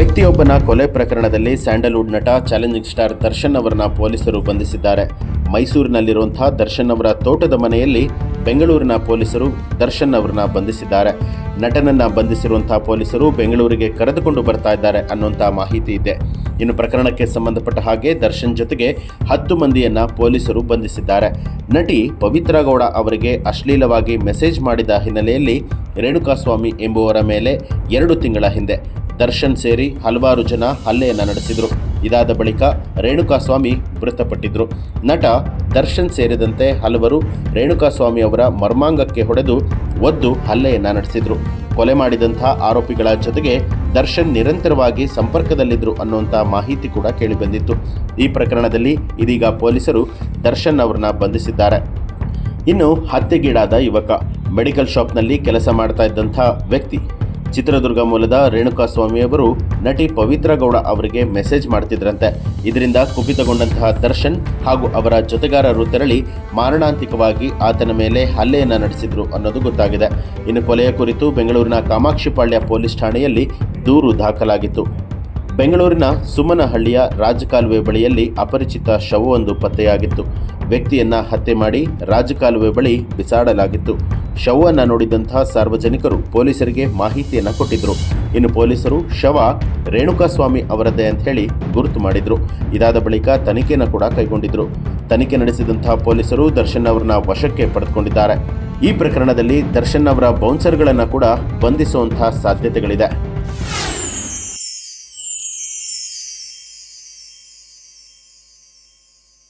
ಯುವತಿಯೊಬ್ಬನ ಕೊಲೆ ಪ್ರಕರಣದಲ್ಲಿ ಸ್ಯಾಂಡಲ್ವುಡ್ ನಟ ಚಾಲೆಂಜಿಂಗ್ ಸ್ಟಾರ್ ದರ್ಶನ್ ಅವರನ್ನ ಪೊಲೀಸರು ಬಂಧಿಸಿದ್ದಾರೆ. ಮೈಸೂರಿನಲ್ಲಿರುವಂತಹ ದರ್ಶನ್ ಅವರ ತೋಟದ ಮನೆಯಲ್ಲಿ ಬೆಂಗಳೂರಿನ ಪೊಲೀಸರು ದರ್ಶನ್ ಅವರನ್ನ ಬಂಧಿಸಿದ್ದಾರೆ. ನಟನನ್ನ ಬಂಧಿಸಿರುವಂತಹ ಪೊಲೀಸರು ಬೆಂಗಳೂರಿಗೆ ಕರೆದುಕೊಂಡು ಬರ್ತಾ ಇದ್ದಾರೆ ಅನ್ನುವಂತಹ ಮಾಹಿತಿ ಇದೆ. ಇನ್ನು ಪ್ರಕರಣಕ್ಕೆ ಸಂಬಂಧಪಟ್ಟ ಹಾಗೆ ದರ್ಶನ್ ಜೊತೆಗೆ ಹತ್ತು ಮಂದಿಯನ್ನ ಪೊಲೀಸರು ಬಂಧಿಸಿದ್ದಾರೆ. ನಟಿ ಪವಿತ್ರ ಗೌಡ ಅವರಿಗೆ ಅಶ್ಲೀಲವಾಗಿ ಮೆಸೇಜ್ ಮಾಡಿದ ಹಿನ್ನೆಲೆಯಲ್ಲಿ ರೇಣುಕಾಸ್ವಾಮಿ ಎಂಬುವರ ಮೇಲೆ ಎರಡು ತಿಂಗಳ ಹಿಂದೆ ದರ್ಶನ್ ಸೇರಿ ಹಲವಾರು ಜನ ಹಲ್ಲೆಯನ್ನು ನಡೆಸಿದರು. ಇದಾದ ಬಳಿಕ ರೇಣುಕಾಸ್ವಾಮಿ ಮೃತಪಟ್ಟಿದ್ರು. ನಟ ದರ್ಶನ್ ಸೇರಿದಂತೆ ಹಲವರು ರೇಣುಕಾಸ್ವಾಮಿ ಅವರ ಮರ್ಮಾಂಗಕ್ಕೆ ಹೊಡೆದು ಒದ್ದು ಹಲ್ಲೆಯನ್ನು ನಡೆಸಿದ್ರು. ಕೊಲೆ ಮಾಡಿದಂಥ ಆರೋಪಿಗಳ ಜೊತೆಗೆ ದರ್ಶನ್ ನಿರಂತರವಾಗಿ ಸಂಪರ್ಕದಲ್ಲಿದ್ದರು ಅನ್ನುವಂಥ ಮಾಹಿತಿ ಕೂಡ ಕೇಳಿಬಂದಿತ್ತು. ಈ ಪ್ರಕರಣದಲ್ಲಿ ಇದೀಗ ಪೊಲೀಸರು ದರ್ಶನ್ ಅವರನ್ನ ಬಂಧಿಸಿದ್ದಾರೆ. ಇನ್ನು ಹತ್ಯೆಗೀಡಾದ ಯುವಕ, ಮೆಡಿಕಲ್ ಶಾಪ್ನಲ್ಲಿ ಕೆಲಸ ಮಾಡ್ತಾ ಇದ್ದಂಥ ವ್ಯಕ್ತಿ ಚಿತ್ರದುರ್ಗ ಮೂಲದ ರೇಣುಕಾಸ್ವಾಮಿ ಅವರು ನಟಿ ಪವಿತ್ರ ಗೌಡ ಅವರಿಗೆ ಮೆಸೇಜ್ ಮಾಡ್ತಿದ್ರಂತೆ. ಇದರಿಂದ ಕುಪಿತಗೊಂಡಂತಹ ದರ್ಶನ್ ಹಾಗೂ ಅವರ ಜೊತೆಗಾರರು ತೆರಳಿ ಮಾರಣಾಂತಿಕವಾಗಿ ಆತನ ಮೇಲೆ ಹಲ್ಲೆಯನ್ನು ನಡೆಸಿದ್ರು ಅನ್ನೋದು ಗೊತ್ತಾಗಿದೆ. ಇನ್ನು ಕೊಲೆಯ ಕುರಿತು ಬೆಂಗಳೂರಿನ ಕಾಮಾಕ್ಷಿಪಾಳ್ಯ ಪೊಲೀಸ್ ಠಾಣೆಯಲ್ಲಿ ದೂರು ದಾಖಲಾಗಿತ್ತು. ಬೆಂಗಳೂರಿನ ಸುಮನಹಳ್ಳಿಯ ರಾಜಕಾಲುವೆ ಬಳಿಯಲ್ಲಿ ಅಪರಿಚಿತ ಶವವೊಂದು ಪತ್ತೆಯಾಗಿತ್ತು. ವ್ಯಕ್ತಿಯನ್ನ ಹತ್ಯೆ ಮಾಡಿ ರಾಜಕಾಲುವೆ ಬಳಿ ಬಿಸಾಡಲಾಗಿತ್ತು. ಶವವನ್ನು ನೋಡಿದಂತಹ ಸಾರ್ವಜನಿಕರು ಪೊಲೀಸರಿಗೆ ಮಾಹಿತಿಯನ್ನು ಕೊಟ್ಟಿದ್ರು. ಇನ್ನು ಪೊಲೀಸರು ಶವ ರೇಣುಕಾಸ್ವಾಮಿ ಅವರದ್ದೇ ಅಂತ ಹೇಳಿ ಗುರುತು ಮಾಡಿದ್ರು. ಇದಾದ ಬಳಿಕ ತನಿಖೆಯನ್ನು ಕೂಡ ಕೈಗೊಂಡಿದ್ರು. ತನಿಖೆ ನಡೆಸಿದಂತಹ ಪೊಲೀಸರು ದರ್ಶನ್ ಅವರನ್ನ ವಶಕ್ಕೆ ಪಡೆದುಕೊಂಡಿದ್ದಾರೆ. ಈ ಪ್ರಕರಣದಲ್ಲಿ ದರ್ಶನ್ ಅವರ ಬೌನ್ಸರ್ಗಳನ್ನು ಕೂಡ ಬಂಧಿಸುವಂತಹ ಸಾಧ್ಯತೆಗಳಿದೆ.